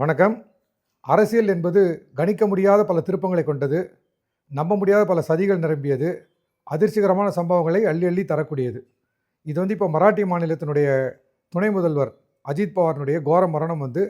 வணக்கம். அரசியல் என்பது கணிக்க முடியாத பல திருப்பங்களை கொண்டது நம்ப முடியாத பல சதிகள் நிரம்பியது அதிர்ச்சிகரமான சம்பவங்களை அள்ளி அள்ளி தரக்கூடியது. இது வந்து இப்போ மராட்டி மாநிலத்தினுடைய துணை முதல்வர் அஜித் பவாரினுடைய கோர மரணம் வந்து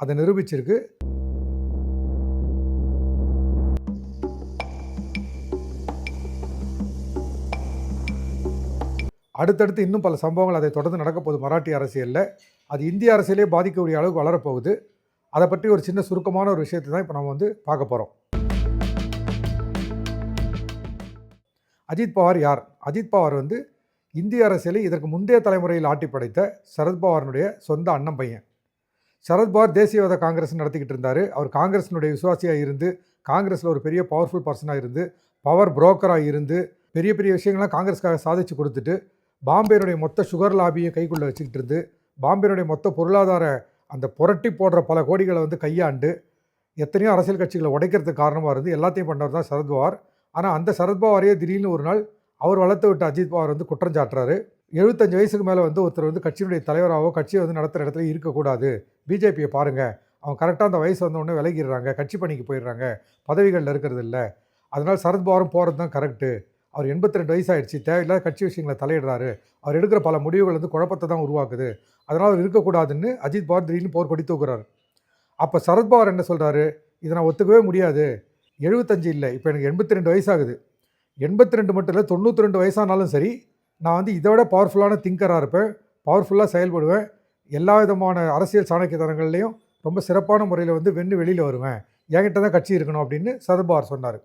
அதை நிரூபிச்சிருக்கு. அடுத்தடுத்து இன்னும் பல சம்பவங்கள் அதை தொடர்ந்து நடக்கப்போகுது மராட்டி அரசியலில். அது இந்திய அரசியலே பாதிக்கக்கூடிய அளவுக்கு வளரப்போகுது அதை பற்றி ஒரு சின்ன சுருக்கமான ஒரு விஷயத்தை தான் இப்போ நம்ம வந்து பார்க்க போகிறோம் அஜித் பவார் யார்? அஜித் பவார் வந்து இந்திய அரசியலை இதற்கு முந்தைய தலைமுறையில் ஆட்டி படைத்த சரத்பவாரினுடைய சொந்த அண்ணன் பையன். சரத்பவார் தேசியவாத காங்கிரஸ் நடத்திக்கிட்டு இருந்தார். அவர் காங்கிரஸினுடைய விசுவாசியாக இருந்து காங்கிரஸில் ஒரு பெரிய பவர்ஃபுல் பர்சனாக இருந்து பவர் புரோக்கராக இருந்து பெரிய பெரிய விஷயங்கள்லாம் காங்கிரஸ்க்காக சாதிச்சு கொடுத்துட்டு பாம்பேனுடைய மொத்த சுகர் லாபியை கைக்குள்ளே வச்சுக்கிட்டு இருந்து பாம்பேனுடைய மொத்த பொருளாதார அந்த புரட்டி போடுற பல கோடிகளை வந்து கையாண்டு எத்தனையோ அரசியல் கட்சிகளை உடைக்கிறதுக்கு காரணமாக இருந்து எல்லாத்தையும் பண்ணவர் தான் சரத்பவார் ஆனால் அந்த சரத்பவாரையே திடீர்னு ஒரு நாள் அவர் வளர்த்து விட்ட அஜித் பவார் வந்து குற்றம் சாட்டுறாரு. எழுபத்தஞ்சு வயசுக்கு மேலே வந்து ஒருத்தர் வந்து கட்சியினுடைய தலைவராகவோ கட்சியை வந்து நடத்துகிற இடத்துல இருக்கக்கூடாது. பிஜேபியை பாருங்கள் அவன் கரெக்டாக அந்த வயசு வந்த விலகிடுறாங்க. கட்சி பணிக்கு போயிடுறாங்க. பதவிகளில் இருக்கிறது இல்லை. அதனால் சரத்பவாரும் போகிறது தான் கரெக்டு அவர் எண்பத்தி ரெண்டு வயசாகிடுச்சு தேவையில்லாத கட்சி விஷயங்களை தலையிடுறாரு. அவர் எடுக்கிற பல முடிவுகள் வந்து குழப்பத்தை தான் உருவாக்குது. அதனால் அவர் இருக்கக்கூடாதுன்னு அஜித் பவார் திடீர்னு போர் கொடி தூக்குறாரு. அப்போ சரத்பவார் என்ன சொல்கிறாரு இதை நான் ஒத்துக்கவே முடியாது. எழுபத்தஞ்சு இல்லை. இப்போ எனக்கு எண்பத்தி ரெண்டு வயசாகுது. எண்பத்தி ரெண்டு மட்டும் இல்லை தொண்ணூற்றி ரெண்டு வயசானாலும் சரி நான் வந்து இதை விட பவர்ஃபுல்லான திங்கராக இருப்பேன். பவர்ஃபுல்லாக செயல்படுவேன். எல்லா விதமான அரசியல் சாணக்கியத்தனங்கள்லையும் ரொம்ப சிறப்பான முறையில் வந்து வென்று வெளியில் வருவேன். என்கிட்ட தான் கட்சி இருக்கணும் அப்படின்னு சரத்பவார் சொன்னார்.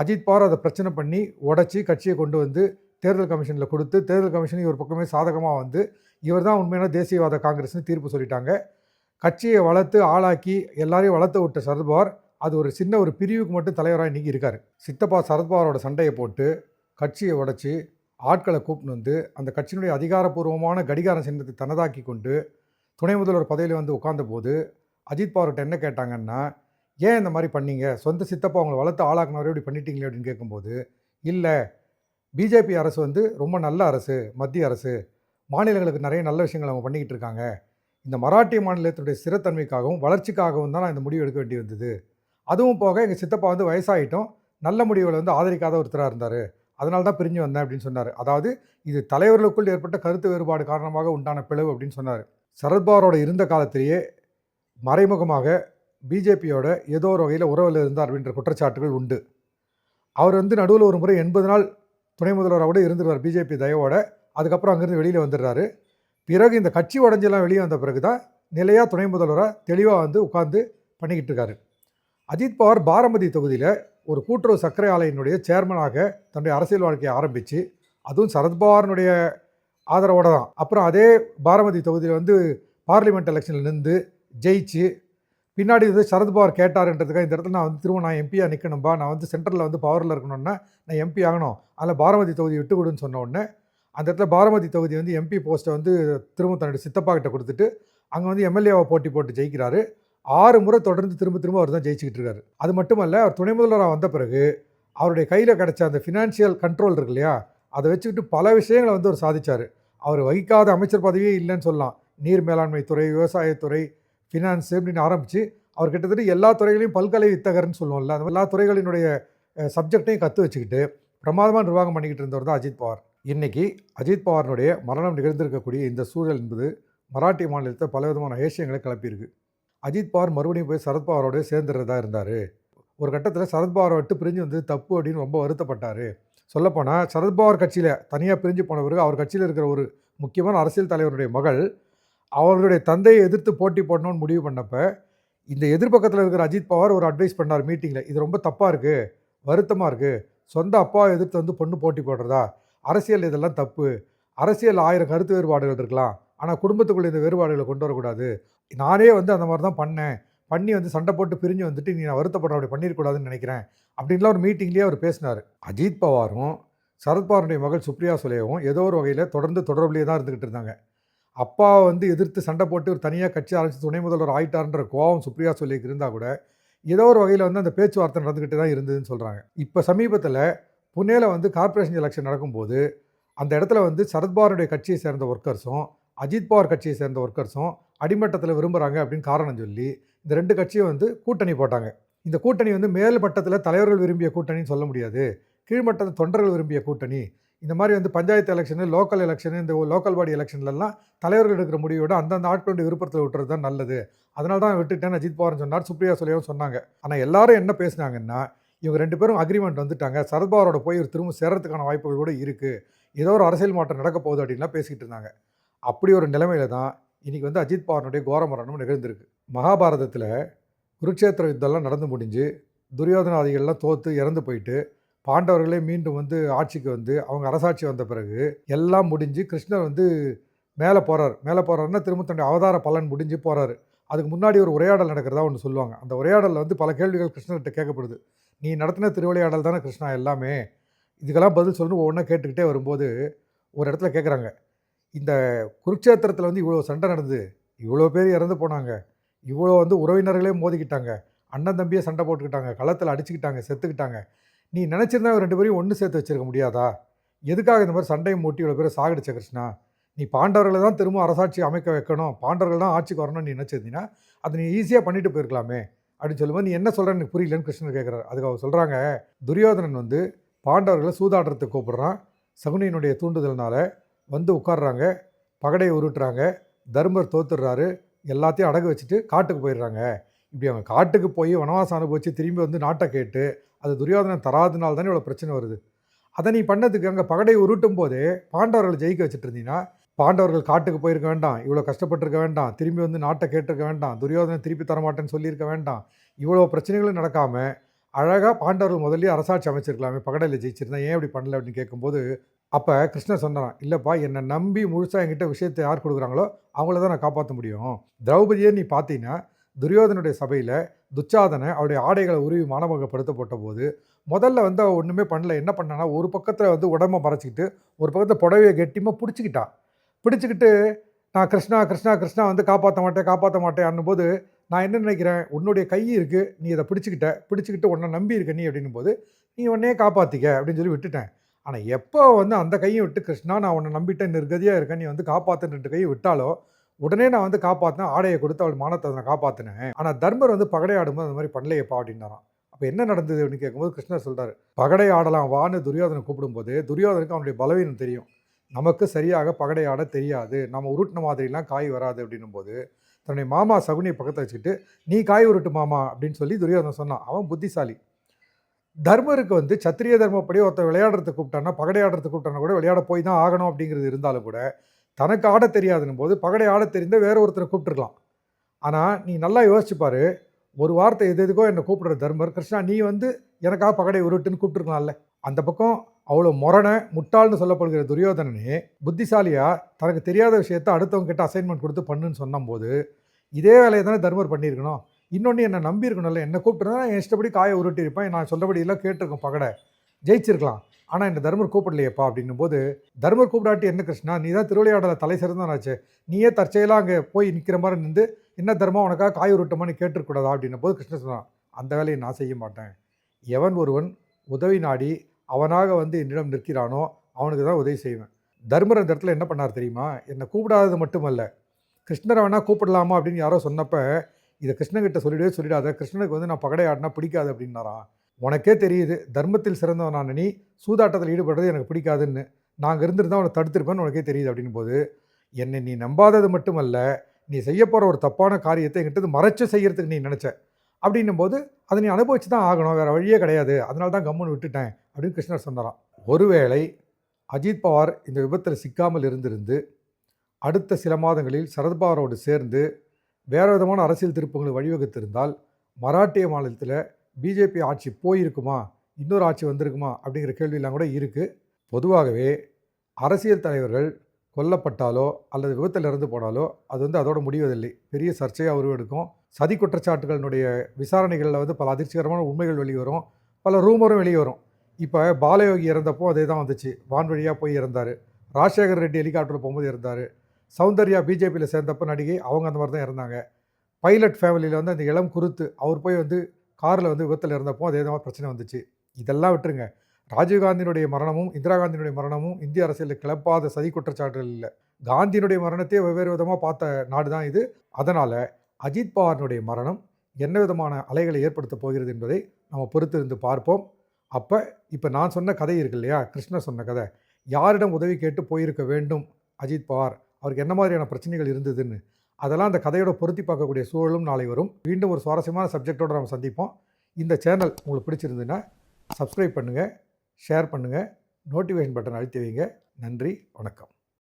அஜித் பவார் அதை பிரச்சனை பண்ணி உடச்சி கட்சியை கொண்டு வந்து தேர்தல் கமிஷனில் கொடுத்து தேர்தல் கமிஷன் இவர் பக்கமே சாதகமாக வந்து இவர் தான் உண்மையான தேசியவாத காங்கிரஸ்னு தீர்ப்பு சொல்லிட்டாங்க. கட்சியை வளர்த்து ஆளாக்கி எல்லாரையும் வளர்த்து விட்ட சரத்பவார் அது ஒரு சின்ன ஒரு பிரிவுக்கு மட்டும் தலைவராக இன்றைக்கி இருக்கார். சித்தப்பா சரத்பவாரோட சண்டையை போட்டு கட்சியை உடச்சி ஆட்களை கூப்பிட்டு வந்து அந்த கட்சியினுடைய அதிகாரப்பூர்வமான கடிகார சின்னத்தை தனதாக்கி கொண்டு துணை முதல்வர் பதவியில் வந்து உட்கார்ந்த போது அஜித் பவார்கிட்ட என்ன கேட்டாங்கன்னா ஏன் இந்த மாதிரி பண்ணீங்க? சொந்த சித்தப்பா அவங்களை வளர்த்து ஆளாக்குனவரே இப்படி பண்ணிட்டீங்களே அப்படின்னு கேட்கும்போது இல்லை பிஜேபி அரசு வந்து ரொம்ப நல்ல அரசு மத்திய அரசு மாநிலங்களுக்கு நிறைய நல்ல விஷயங்கள் அவங்க பண்ணிக்கிட்டு இருக்காங்க. இந்த மராட்டிய மாநிலத்தினுடைய ஸ்திரத்தன்மைக்காகவும் வளர்ச்சிக்காகவும் தான் நான் இந்த முடிவு எடுக்க வேண்டி வந்தது. அதுவும் போக எங்கள் சித்தப்பா வந்து வயசாகிட்டோம் நல்ல முடிவுகளை வந்து ஆதரிக்காத ஒருத்தராக இருந்தார். அதனால தான் பிரிஞ்சு வந்தேன் அப்படின்னு சொன்னார். அதாவது இது தலைவர்களுக்குள் ஏற்பட்ட கருத்து வேறுபாடு காரணமாக உண்டான பிளவு அப்படின்னு சொன்னார். சரத்பவாரோட இருந்த காலத்திலேயே மறைமுகமாக பிஜேபியோட ஏதோ ஒரு வகையில் உறவில் இருந்தார் அப்படின்ற குற்றச்சாட்டுகள் உண்டு. அவர் வந்து நடுவில் ஒரு முறை எண்பது நாள் துணை முதல்வராக கூட இருந்துருவார் பிஜேபி தயவோட. அதுக்கப்புறம் அங்கேருந்து வெளியில் வந்துடுறாரு. பிறகு இந்த கட்சி உடஞ்செல்லாம் வெளியே வந்த பிறகு தான் நிலையாக துணை முதல்வராக தெளிவாக வந்து உட்காந்து பண்ணிக்கிட்டு இருக்காரு. அஜித் பவார் பாரமதி தொகுதியில் ஒரு கூட்டுறவு சர்க்கரை ஆலையினுடைய சேர்மனாக தன்னுடைய அரசியல் வாழ்க்கையை ஆரம்பித்து அதுவும் சரத்பவாரனுடைய ஆதரவோடு தான் அப்புறம் அதே பாரமதி தொகுதியில் வந்து பார்லிமெண்ட் எலெக்ஷனில் நின்று ஜெயிச்சு பின்னாடி வந்து சரத்பவார் கேட்டாருன்றதுக்காக இந்த இடத்துல நான் வந்து திரும்ப நான் எம்பியாக நிற்கணும்பா நான் வந்து சென்ட்ரலில் வந்து பவரில் இருக்கணும்னா நான் எம்பி ஆகணும். அதில் பாரமதி தொகுதி விட்டு கொடுன்னு சொன்ன உடனே அந்த இடத்துல பாரமதி தொகுதி வந்து எம்பி போஸ்ட்டை வந்து திரும்ப தன்னுடைய சித்தப்பா கிட்ட கொடுத்துட்டு அங்கே வந்து எம்எல்ஏவை போட்டி போட்டு ஜெயிக்கிறாரு. ஆறு முறை தொடர்ந்து திரும்ப திரும்ப அவர் தான் ஜெயிச்சுக்கிட்டு இருக்காரு. அது மட்டுமல்ல அவர் துணை முதல்வராக வந்த பிறகு அவருடைய கையில் கிடைச்ச அந்த ஃபினான்ஷியல் கண்ட்ரோல் இருக்கு இல்லையா அதை வச்சுக்கிட்டு பல விஷயங்களை வந்து அவர் சாதிச்சார். அவர் வகிக்காத அமைச்சர் பதவியே இல்லைன்னு சொல்லலாம். நீர் மேலாண்மை துறை விவசாயத்துறை ஃபினான்ஸு அப்படின்னு ஆரம்பித்து அவர் கிட்டத்தட்ட எல்லா துறைகளையும் பல்கலை வித்தகர்னு சொல்லுவோம்ல அந்த எல்லா துறைகளினுடைய சப்ஜெக்டையும் கற்று வச்சுக்கிட்டு பிரமாதமாக நிர்வாகம் பண்ணிக்கிட்டு இருந்தவர் தான் அஜித் பவார். இன்றைக்கி அஜித் பவாரினுடைய மரணம் நிகழ்ந்திருக்கக்கூடிய இந்த சூழல் என்பது மராட்டி மாநிலத்தை பலவிதமான ஏசியங்களை கிளப்பியிருக்கு. அஜித் பவார் மறுபடியும் போய் சரத்பவாரோட சேர்ந்துறதா இருந்தார். ஒரு கட்டத்தில் சரத்பவாரை விட்டு பிரிஞ்சு வந்து தப்பு அப்படின்னு ரொம்ப வருத்தப்பட்டார். சொல்லப்போனால் சரத்பவார் கட்சியில் தனியாக பிரிஞ்சு போன பிறகு அவர் கட்சியில் இருக்கிற ஒரு முக்கியமான அரசியல் தலைவருடைய மகள் அவர்களுடைய தந்தையை எதிர்த்து போட்டி போடணும்னு முடிவு பண்ணப்போ இந்த எதிர்பக்கத்தில் இருக்கிற அஜித் பவார் ஒரு அட்வைஸ் பண்ணார் மீட்டிங்கில் இது ரொம்ப தப்பாக இருக்குது வருத்தமாக இருக்குது சொந்த அப்பாவை எதிர்த்து வந்து பொண்ணு போட்டி போடுறதா? அரசியல் இதெல்லாம் தப்பு அரசியல் ஆயிரம் கருத்து வேறுபாடுகள் இருக்கலாம் ஆனால் குடும்பத்துக்குள்ளே இந்த வேறுபாடுகளை கொண்டு வரக்கூடாது. நானே வந்து அந்த மாதிரி தான் பண்ணேன். பண்ணி வந்து சண்டை போட்டு பிரிஞ்சு வந்துட்டு நீ நான் வருத்தப்படுற அப்படி பண்ணியிருக்கூடாதுன்னு நினைக்கிறேன். அப்படின்லாம் ஒரு மீட்டிங்லேயே அவர் பேசினார். அஜித் பவாரும் சரத்பவாருடைய மகள் சுப்ரியா சுலேவும் ஏதோ ஒரு வகையில் தொடர்ந்து தொடர்புலேயே தான் இருந்துக்கிட்டு இருந்தாங்க. அப்பாவை வந்து எதிர்த்து சண்டை போட்டு ஒரு தனியாக கட்சி ஆரம்பித்து துணை முதல்வர் ஆயிட்டார்ன்ற கோவம் சுப்ரியா சொல்லிக்கு இருந்தால் கூட ஏதோ ஒரு வகையில் வந்து அந்த பேச்சுவார்த்தை நடந்துக்கிட்டு தான் இருந்ததுன்னு சொல்கிறாங்க இப்போ சமீபத்தில் புனேல வந்து கார்ப்பரேஷன் எலெக்ஷன் நடக்கும்போது அந்த இடத்துல வந்து சரத்பவாருடைய கட்சியை சேர்ந்த ஒர்க்கர்ஸும் அஜித் பவார் கட்சியை சேர்ந்த ஒர்க்கர்ஸும் அடிமட்டத்தில் விரும்புகிறாங்க அப்படின்னு காரணம் சொல்லி இந்த ரெண்டு கட்சியும் வந்து கூட்டணி போட்டாங்க. இந்த கூட்டணி வந்து மேல் மட்டத்தில் தலைவர்கள் விரும்பிய கூட்டணின்னு சொல்ல முடியாது. கீழ்மட்டத்தில் தொண்டர்கள் விரும்பிய கூட்டணி. இந்த மாதிரி வந்து பஞ்சாயத்து எலெக்ஷனு லோக்கல் எலெக்ஷனு இந்த லோக்கல் பாடி எலெக்ஷன்லலாம் தலைவர்கள் எடுக்கிற முடிவோட அந்தந்த ஆட்களுடைய விருப்பத்தில் விட்டுறது தான் நல்லது. அதனால தான் விட்டுட்டேன் அஜித் பவார்னு சொன்னார் சுப்ரியா சுலேவும் சொன்னாங்க. ஆனால் எல்லாரும் என்ன பேசினாங்கன்னா இவங்க ரெண்டு பேரும் அக்ரிமெண்ட் வந்துட்டாங்க. சரத்பவாரோட போய் ஒரு திரும்ப சேரத்துக்கான வாய்ப்புகள் கூட இருக்குது ஏதோ ஒரு அரசியல் மாற்றம் நடக்க போகுது அப்படின்லாம் பேசிக்கிட்டு இருந்தாங்க. அப்படி ஒரு நிலைமையில தான் இன்னைக்கு வந்து அஜித் பவாரனுடைய கோர மரணம் நிகழ்ந்திருக்கு. மகாபாரதத்தில் குருட்சேத்திர யுத்தம்லாம் நடந்து முடிஞ்சு துரியோதனாதிகள்லாம் தோற்று இறந்து போயிட்டு பாண்டவர்களே மீண்டும் வந்து ஆட்சிக்கு வந்து அவங்க அரசாட்சி வந்த பிறகு எல்லாம் முடிஞ்சு கிருஷ்ணர் வந்து மேலே போகிறார் மேலே போகிறாருன்னா திரும்ப தன்னுடைய அவதார பலன் முடிஞ்சு போகிறாரு அதுக்கு முன்னாடி ஒரு உரையாடல் நடக்கிறதா ஒன்று சொல்லுவாங்க. அந்த உரையாடலில் வந்து பல கேள்விகள் கிருஷ்ணர்கிட்ட கேட்கப்படுது. நீ நடத்தின திருவிளையாடல் தானே கிருஷ்ணா எல்லாமே? இதுக்கெல்லாம் பதில் சொல்லணும் ஒவ்வொன்றா கேட்டுக்கிட்டே வரும்போது ஒரு இடத்துல கேட்குறாங்க இந்த குருட்சேத்திரத்தில் வந்து இவ்வளோ சண்டை நடந்தது. இவ்வளோ பேர் இறந்து போனாங்க. இவ்வளோ வந்து உறவினர்களே மோதிக்கிட்டாங்க. அண்ணன் தம்பியை சண்டை போட்டுக்கிட்டாங்க. களத்தில் அடிச்சுக்கிட்டாங்க. செத்துக்கிட்டாங்க. நீ நினச்சிருந்தா ரெண்டு பேரையும் ஒன்று சேர்த்து வச்சிருக்க முடியாதா? எதுக்காக இந்த மாதிரி சண்டையை மூட்டி இவ்வளோ பேரை சாகடிச்ச கிருஷ்ணா? நீ பாண்டவர்களை தான் திரும்ப அரசாட்சி அமைக்க வைக்கணும். பாண்டவர்கள் தான் ஆட்சிக்கு வரணும்னு நீ நினச்சிருந்தீங்கன்னா அதை நீ ஈஸியாக பண்ணிட்டு போயிருக்கலாமே. அப்படின்னு சொல்லும்போது நீ என்ன சொல்கிறேன்னு எனக்கு புரியலன்னு கிருஷ்ணர் கேட்குறாரு அதுக்கு அவர் சொல்கிறாங்க துரியோதனன் வந்து பாண்டவர்களை சூதாடுறதுக்கு கூப்பிட்றான். சகுனியினுடைய தூண்டுதல்னால் வந்து உட்காடுறாங்க பகடையை உருட்டுறாங்க. தர்மர் தோத்துடுறாரு. எல்லாத்தையும் அடகு வச்சுட்டு காட்டுக்கு போயிடுறாங்க. இப்படி அவங்க காட்டுக்கு போய் வனவாசம் அனுபவிச்சு திரும்பி வந்து நாட்டை கேட்டு அது துரியோதனன் தராதனால் தானே இவ்வளோ பிரச்சனை வருது. அதை நீ பண்ணதுக்கு அங்கே பகடை உருட்டும் போதே பாண்டவர்கள் ஜெயிக்க வச்சுட்டு இருந்தீங்கன்னா பாண்டவர்கள் காட்டுக்கு போயிருக்க வேண்டாம் இவ்வளோ கஷ்டப்பட்டிருக்க வேண்டாம் திரும்பி வந்து நாட்டை கேட்டிருக்க வேண்டாம் துரியோதனை திருப்பி தரமாட்டேன்னு சொல்லியிருக்க வேண்டாம். இவ்வளோ பிரச்சனைகளும் நடக்காமல் அழகாக பாண்டவர்கள் முதல்ல அரசாட்சி அமைச்சிருக்கலாமே பகடையில் ஜெயிச்சிருந்தா ஏன் இப்படி பண்ணல அப்படின்னு கேட்கும்போது அப்போ கிருஷ்ணர் சொன்னான் இல்லைப்பா என்னை நம்பி முழுசாக என்கிட்ட விஷயத்தை யார் கொடுக்குறாங்களோ அவங்கள தான் நான் காப்பாற்ற முடியும். திரௌபதியை நீ பார்த்தீங்கன்னா துரியோதனுடைய சபையில் துச்சாதனை அவருடைய ஆடைகளை உருவி மானபகப்படுத்தப்பட்ட போது முதல்ல வந்து அவள் ஒன்றுமே பண்ணல. என்ன பண்ணனா ஒரு பக்கத்தில் வந்து உடம்பை மறைச்சிக்கிட்டு ஒரு பக்கத்தில் புடவையை கெட்டியமாக பிடிச்சிக்கிட்டா. பிடிச்சிக்கிட்டு நான் கிருஷ்ணா கிருஷ்ணா கிருஷ்ணா வந்து காப்பாற்ற மாட்டேன் காப்பாற்ற மாட்டேன் போது நான் என்ன நினைக்கிறேன்? உன்னுடைய கை இருக்குது நீ இதை பிடிச்சிக்கிட்ட பிடிச்சிக்கிட்டு உன்னை நம்பி இருக்க நீ அப்படின்னும் போது நீ உன்னையே காப்பாற்றிக்க அப்படின்னு சொல்லி விட்டுட்டேன். ஆனால் எப்போ வந்து அந்த கையை விட்டு கிருஷ்ணா நான் உன்னை நம்பிட்டேன் நிர்கதியாக இருக்கேன் நீ வந்து காப்பாற்றுன்னு கையை விட்டாலோ உடனே நான் வந்து காப்பாற்றினேன் ஆடையை கொடுத்து அவள் மானத்தை நான் காப்பாற்றினேன் ஆனால் தர்மர் வந்து பகடை ஆடும்போது அந்த மாதிரி பண்ணலையப்பா அப்படின்னாரான் அப்போ என்ன நடந்தது அப்படின்னு கேட்கும்போது கிருஷ்ணர் சொல்கிறார் பகடை ஆடலாம் வான்னு துரியோதனை கூப்பிடும்போது துரியோதனுக்கு அவனுடைய பலவீனம் தெரியும். நமக்கு சரியாக பகடை ஆட தெரியாது. நம்ம உருட்டின மாதிரிலாம் காய் வராது அப்படின்னும் போது தன்னுடைய மாமா சகுனியை பக்கத்தை வச்சுக்கிட்டு நீ காய் உருட்டு மாமா அப்படின்னு சொல்லி துரியோதனன் சொன்னான். அவன் புத்திசாலி. தர்மருக்கு வந்து சத்திரிய தர்மப்படி ஒருத்தர் விளையாடுறதுக்கு கூப்பிட்டான்னா பகடையாடுறதுக்கு கூப்பிட்டானா கூட விளையாட போய் தான் ஆகணும் அப்படிங்கிறது இருந்தாலும் கூட தனக்கு ஆட தெரியாதுன்னும் போது பகடை ஆட தெரிந்த வேற ஒருத்தரை கூப்பிட்டுருக்கலாம். ஆனால் நீ நல்லா யோசிச்சு ஒரு வார்த்தை எது எதுக்கோ என்னை கூப்பிடுற தர்மர் கிருஷ்ணா நீ வந்து எனக்காக பகடை உருட்டுன்னு கூப்பிட்டுருக்கலாம்ல. அந்த பக்கம் அவ்வளோ முரணை முட்டாள்னு சொல்லப்படுகிற துரியோதனனே புத்திசாலியாக தனக்கு தெரியாத விஷயத்த அடுத்தவங்க கிட்ட அசைன்மெண்ட் கொடுத்து பண்ணுன்னு சொன்னபோது இதே வேலையை தானே தர்மர் பண்ணியிருக்கணும். இன்னொன்று என்னை நம்பியிருக்கணும்ல. என்னை கூப்பிட்டுருந்தா என் இஷ்டப்படி காயை உருட்டியிருப்பேன். நான் சொல்லபடியெல்லாம் எல்லாம் பகடை. ஜெயிச்சிருக்கலாம். ஆனால் இந்த தர்மர் கூப்பிடலையப்பா அப்படின்னும் போது தர்மர் கூப்பிடாட்டி என்ன கிருஷ்ணா நீ தான் திருவிளையாடல தலை சிறந்தானாச்சு நீயே தற்செயலாக அங்கே போய் நிற்கிற மாதிரி நின்று என்ன தர்மம் உனக்காக காய் உருட்டமான்னு கேட்டுருக்கூடாதா அப்படின்னும் போது கிருஷ்ண சொன்னான் அந்த வேலையை நான் செய்ய மாட்டேன். எவன் ஒருவன் உதவி நாடி அவனாக வந்து என்னிடம் நிற்கிறானோ அவனுக்கு தான் உதவி செய்வேன். தர்மர் அந்த இடத்துல என்ன பண்ணார் தெரியுமா? என்னை கூப்பிடாதது மட்டுமல்ல கிருஷ்ணரை வேணால் கூப்பிடலாமா? அப்படின்னு யாரோ சொன்னப்போ இதை கிருஷ்ணகிட்ட சொல்லிடவே சொல்லிடாத. கிருஷ்ணனுக்கு வந்து நான் பகடை ஆடினா பிடிக்காது அப்படின்னாரான் உனக்கே தெரியுது தர்மத்தில் சிறந்தவன் நீ சூதாட்டத்தில் ஈடுபடுறது எனக்கு பிடிக்காதுன்னு. நாங்கள் இருந்திருந்தால் உன்னை தடுத்திருப்பேன்னு உனக்கே தெரியுது அப்படின் போது என்னை நீ நம்பாதது மட்டுமல்ல நீ செய்ய போகிற ஒரு தப்பான காரியத்தை என்கிட்ட மறைச்சு செய்கிறதுக்கு நீ நினச்ச. அப்படின்னும் போது அதை நீ அனுபவிச்சு தான் ஆகணும் வேறு வழியே கிடையாது. அதனால தான் கம்முன்னு விட்டுட்டேன் அப்படின்னு கிருஷ்ணர் சொன்னாராம். ஒருவேளை அஜித் பவார் இந்த விபத்தில் சிக்காமல் இருந்திருந்து அடுத்த சில மாதங்களில் சரத்பவாரோடு சேர்ந்து வேறு விதமான அரசியல் திருப்பங்களை வழிவகுத்திருந்தால் மராட்டிய மாநிலத்தில் பிஜேபி ஆட்சி போயிருக்குமா? இன்னொரு ஆட்சி வந்திருக்குமா? அப்படிங்கிற கேள்வியெல்லாம் கூட இருக்குது பொதுவாகவே அரசியல் தலைவர்கள் கொல்லப்பட்டாலோ அல்லது விபத்தில் இறந்து போனாலோ அது வந்து அதோட முடிவதில்லை. பெரிய சர்ச்சையாக உருவெடுக்கும். சதி குற்றச்சாட்டுகளினுடைய விசாரணைகளில் வந்து பல அதிர்ச்சிகரமான உண்மைகள் வெளிவரும் பல ரூமரும் வெளியே வரும். இப்போ பாலயோகி இறந்தப்போ அதே தான் வந்துச்சு. வான்வழியாக போய் இறந்தார். ராஜசேகர் ரெட்டி ஹெலிகாப்டரில் போகும்போது இறந்தார். சௌந்தர்யா பிஜேபியில் சேர்ந்தப்போ நடிகை அவங்க அந்த மாதிரி தான் இறந்தாங்க. பைலட் ஃபேமிலியில் வந்து அந்த இளம் குருத்து அவர் போய் வந்து காரில் வந்து விபத்தில் இருந்தப்போ அதே விதமாக பிரச்சனை வந்துச்சு. இதெல்லாம் விட்டுருங்க. ராஜீவ்காந்தியினுடைய மரணமும் இந்திரா காந்தியினுடைய மரணமும் இந்திய அரசியலில் கிளப்பாத சதி குற்றச்சாட்டுகள் இல்லை. காந்தியினுடைய மரணத்தையே வெவ்வேறு விதமாக பார்த்த நாடு தான் இது. அதனால் அஜித் பவாரினுடைய மரணம் என்ன விதமான அலைகளை ஏற்படுத்தப் போகிறது என்பதை நம்ம பொறுத்திருந்து பார்ப்போம். அப்போ இப்போ நான் சொன்ன கதை இருக்கு இல்லையா? கிருஷ்ணர் சொன்ன கதை. யாரிடம் உதவி கேட்டு போயிருக்க வேண்டும் அஜித் பவார்? அவருக்கு என்ன மாதிரியான பிரச்சனைகள் இருந்ததுன்னு? அதெல்லாம் அந்த கதையோட பொருத்தி பார்க்கக்கூடிய சூழலும் நாளை வரும். மீண்டும் ஒரு சுவாரஸ்யமான சப்ஜெக்டோடு நம்ம சந்திப்போம். இந்த சேனல் உங்களுக்கு பிடிச்சிருந்துன்னா சப்ஸ்கிரைப் பண்ணுங்கள் ஷேர் பண்ணுங்கள் நோட்டிஃபிகேஷன் பட்டன் அழுத்தி வைங்க. நன்றி வணக்கம்.